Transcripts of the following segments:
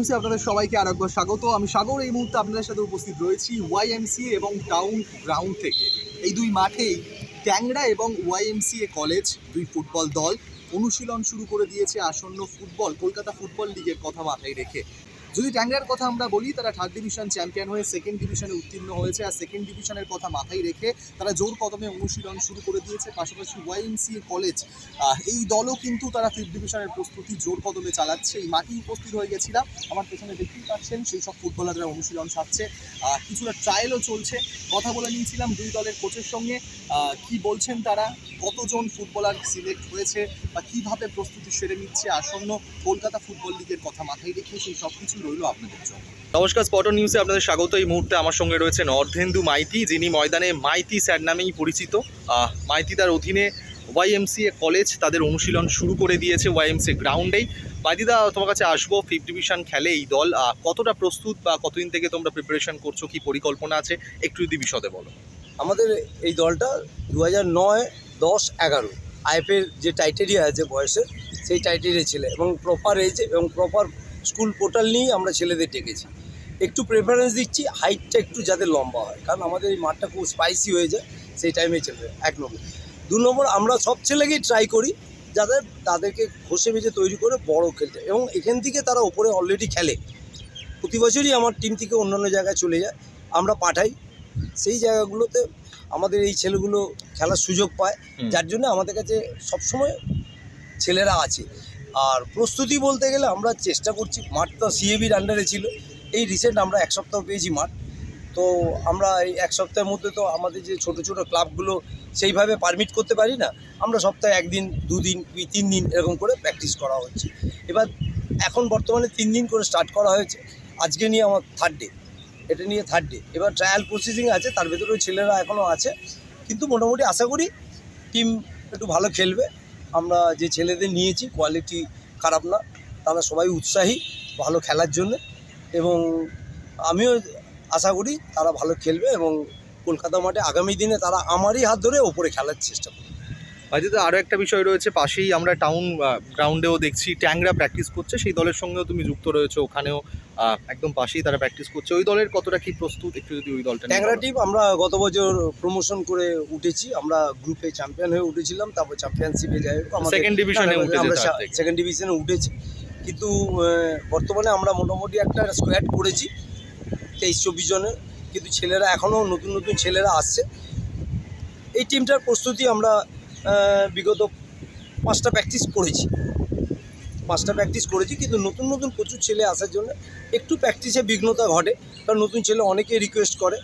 নিউজে আপনাদের সবাইকে আর একবার স্বাগত। আমি সাগর, এই মুহূর্তে আপনাদের সাথে উপস্থিত রয়েছি ওয়াইএমসি এবং টাউন গ্রাউন্ড থেকে। এই দুই মাঠেই ট্যাংরা এবং ওয়াইএমসিএ কলেজ দুই ফুটবল দল, অনুশীলন শুরু করে দিয়েছে আসন্ন ফুটবল কলকাতা ফুটবল লিগের কথা মাথায় রেখে। যদি ট্যাংরার কথা আমরা বলি, তারা থার্ড ডিভিশন চ্যাম্পিয়ন হয়ে সেকেন্ড ডিভিশনে উত্তীর্ণ হয়েছে আর সেকেন্ড ডিভিশনের কথা মাথায় রেখে তারা জোর কদমে অনুশীলন শুরু করে দিয়েছে। পাশাপাশি ওয়াইএমসিএ কলেজ এই দলও কিন্তু তারা ফিফথ ডিভিশনের প্রস্তুতি জোর কদমে চালাচ্ছে। এই মাঠে উপস্থিত হয়ে গেছিলাম। আমার পেছনে দেখতেই পাচ্ছেন, সেই সব ফুটবলাররা অনুশীলন সারছে। কিছুটা ট্রায়ালও চলছে। কথা বলে নিয়েছিলাম দুই দলের কোচের সঙ্গে। কি বলছেন তারা? কতজন ফুটবলার সিলেক্ট হয়েছে? বা কীভাবে প্রস্তুতি সেরে নিচ্ছে? আসন্ন কলকাতা ফুটবল লিগের কথা মাথায় রেখে সেই সব কিছু রইল আপনাদের জন্য। নমস্কার স্পটন নিউজে আপনাদের স্বাগত। এই মুহূর্তে আমার সঙ্গে রয়েছেন অর্ধেন্দু মাইতি যিনি ময়দানে মাইতি স্যার নামেই পরিচিত। মাইতি তার অধীনে ওয়াইএমসিএ কলেজ তাদের অনুশীলন শুরু করে দিয়েছে ওয়াইএমসিএ গ্রাউন্ডেই মাইতিদা তোমার কাছে আসব ফিফথ ডিভিশন খেলে এই দল। কতটা প্রস্তুত বা কতদিন থেকে তোমরা প্রিপারেশন করছ কি পরিকল্পনা আছে একটু যদি বিশদে বলো। আমাদের এই দলটা দু হাজার নয় দশ এগারো। আইএফের যে টাইটেরিয়া আছে বয়সের সেই টাইটেরিয়া ছেলে এবং প্রপার এজ এবং প্রপার স্কুল পোর্টাল নিয়েই আমরা ছেলেদের ডেকেছি। একটু প্রেফারেন্স দিচ্ছি হাইটটা একটু যাতে লম্বা হয়। কারণ আমাদের এই মাঠটা খুব স্পাইসি হয়ে যায় সেই টাইমে ছেলে এক নম্বর দু নম্বর আমরা সব ছেলেকেই ট্রাই করি যাতে তাদেরকে ঘষে বেজে তৈরি করে বড় খেলতে। এবং এখান থেকে তারা ওপরে অলরেডি খেলে। প্রতি বছরই আমার টিম থেকে অন্যান্য জায়গায় চলে যায় আমরা পাঠাই। সেই জায়গাগুলোতে আমাদের এই ছেলেগুলো খেলার সুযোগ পায় যার জন্য আমাদের কাছে সবসময় ছেলেরা আছে। আর প্রস্তুতি বলতে গেলে আমরা চেষ্টা করছি মাঠটা সিএবির আন্ডারে ছিল। এই রিসেন্ট আমরা এক সপ্তাহ পেয়েছি মাঠ। তো আমরা এই এক সপ্তাহের মধ্যে তো আমাদের যে ছোট ছোট ক্লাবগুলো সেইভাবে পারমিট করতে পারি না, আমরা সপ্তাহে একদিন, দুদিন, কি তিন দিন এরকম করে প্র্যাকটিস করা হচ্ছে। এবার এখন বর্তমানে তিন দিন করে স্টার্ট করা হয়েছে। আজকে নিয়ে আমার থার্ড ডে এটা নিয়ে থার্ড ডে এবার ট্রায়াল প্রসেসিং আছে, তার ভেতরেও ছেলেরা এখনও আছে। কিন্তু মোটামুটি আশা করি টিম একটু ভালো খেলবে। আমরা যে ছেলেদের নিয়েছি কোয়ালিটি খারাপ না। তারা সবাই উৎসাহী ভালো খেলার জন্য এবং আমিও আশা করি তারা ভালো খেলবে এবং কলকাতা মাঠে আগামী দিনে তারা আমারই হাত ধরে ওপরে খেলার চেষ্টা করবে। মাইতিদা আরও একটা বিষয় রয়েছে, পাশেই আমরা টাউন গ্রাউন্ডেও দেখছি, ট্যাংরা প্র্যাকটিস করছে, সেই দলের সঙ্গেও তুমি যুক্ত রয়েছে, ওখানেও একদম পাশেই তারা প্র্যাকটিস করছে। ওই দলের কতটা কি প্রস্তুত? একটু যদি ওই দলটা ট্যাংরা টিম আমরা গত বছর প্রমোশন করে উঠেছি। আমরা গ্রুপে চ্যাম্পিয়ন হয়ে উঠেছিলাম তারপর চ্যাম্পিয়নশিপে যাই সেকেন্ড ডিভিশনে। সেকেন্ড ডিভিশনে উঠেছি কিন্তু বর্তমানে আমরা মোটামুটি একটা স্কোয়াড করেছি তেইশ চব্বিশ জনের। কিন্তু ছেলেরা এখনও নতুন নতুন ছেলেরা আসছে। এই টিমটার প্রস্তুতি আমরা বিগত পাঁচটা প্র্যাকটিস করেছি। পাঁচটা প্র্যাকটিস করেছি, কিন্তু নতুন নতুন প্রচুর ছেলে আসার জন্য একটু প্র্যাকটিসে বিঘ্নতা ঘটে। কারণ নতুন ছেলে অনেকে রিকোয়েস্ট করে,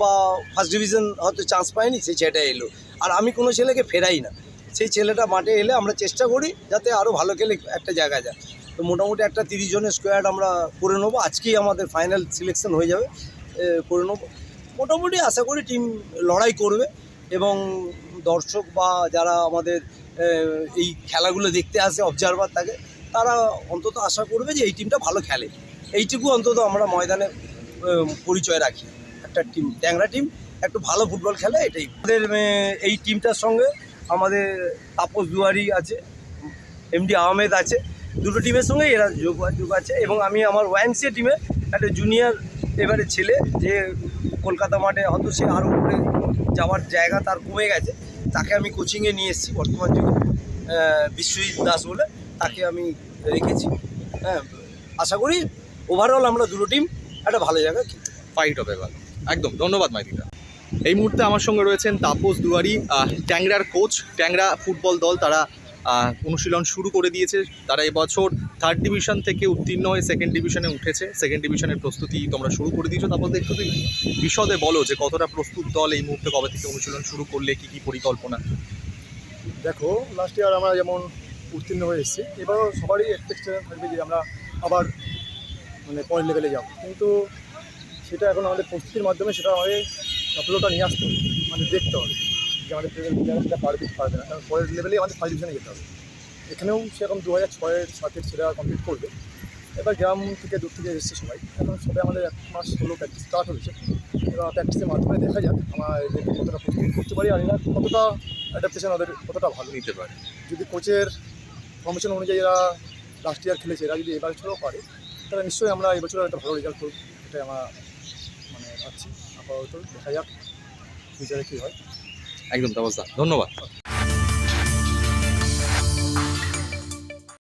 বা ফার্স্ট ডিভিশন হয়তো চান্স পায়নি, সেই ছেলেটা এলো। আর আমি কোনো ছেলেকে ফেরাই না। সেই ছেলেটা মাঠে এলে আমরা চেষ্টা করি যাতে আরও ভালো খেলে একটা জায়গায় যায়। তো মোটামুটি একটা তিরিশ জনের স্কোয়াড আমরা করে নেব। আজকেই আমাদের ফাইনাল সিলেকশন হয়ে যাবে করে নেব। মোটামুটি আশা করি টিম লড়াই করবে এবং দর্শক বা যারা আমাদের এই খেলাগুলো দেখতে আসে অবজারভার থাকে তারা অন্তত আশা করবে যে এই টিমটা ভালো খেলে। এইটুকু অন্তত আমরা ময়দানে পরিচয় রাখি। একটা টিম ট্যাংরা টিম একটু ভালো ফুটবল খেলে এটাই। আমাদের এই টিমটার সঙ্গে আমাদের তাপস দুয়ারি আছে এমডি আহমেদ আছে। দুটো টিমের সঙ্গে এরা যোগাযোগ আছে এবং আমি আমার ওয়াইএমসিএ টিমে একটা জুনিয়র এবারে ছেলে যে কলকাতা মাঠে হয়তো সে আরও উপরে যাওয়ার জায়গা তার কমে গেছে। তাকে আমি কোচিংয়ে নিয়ে এসেছি বর্তমান যুগে বিশ্বজিৎ দাস বলে। তাকে আমি রেখেছি। হ্যাঁ আশা করি ওভারঅল আমরা দুটো টিম একটা ভালো জায়গায় খেলতে ফাইট হবে ভালো একদম ধন্যবাদ মাইতিদা এই মুহূর্তে আমার সঙ্গে রয়েছেন তাপস দুয়ারি ট্যাংরার কোচ ট্যাংরা ফুটবল দল তারা অনুশীলন শুরু করে দিয়েছে। তারা এবছর থার্ড ডিভিশন থেকে উত্তীর্ণ হয়ে সেকেন্ড ডিভিশনে উঠেছে। সেকেন্ড ডিভিশনের প্রস্তুতি তোমরা শুরু করে দিয়েছ। তারপর একটু তুমি বিশদে বলো যে কতটা প্রস্তুত দল এই মুহূর্তে কবে থেকে অনুশীলন শুরু করলে কি কি পরিকল্পনা? দেখো লাস্ট ইয়ার আমরা যেমন উত্তীর্ণ হয়ে এসেছি। এবারও সবারই এক্সপেকটেশন থাকবে যে আমরা আবার মানে পরের লেভেলে যাব। কিন্তু সেটা এখন আমাদের প্রস্তুতির মাধ্যমে সেটা আমাদের সফলতা নিয়ে আসতে হবে। মানে দেখতে হবে যে আমাদের সেটা পারবে কি পারবে না। কারণ পরের লেভেলে আমাদের ফার্স্ট ডিভিশনে যেতে হবে। এখানেও সেরকম দু হাজার ছয়ের সাতের ছেলেরা কমপ্লিট করবে। এবার গ্রাম থেকে দূর থেকে এসেছে সবাই। এখন সবাই আমাদের এক মাস হলো প্র্যাকটিস স্টার্ট হয়েছে। এবার প্র্যাকটিসের মাধ্যমে দেখা যাক আমরা এদেরকে কতটা প্রস্তুত করতে পারি। আর এরা কতটা অ্যাডাপ্টেশন ওদের কতটা ভালো। নিতে পারে। যদি কোচের ফর্মেশন অনুযায়ী যারা লাস্ট ইয়ার খেলেছে। এরা যদি এবছরও করে তাহলে নিশ্চয়ই আমরা এবছরও একটা ভালো রেজাল্ট করব। এটাই আমরা মানে ভাবছি। আপাতত দেখা যাক ফিউচারে কী হয়। একদম ব্যবস্থা ধন্যবাদ।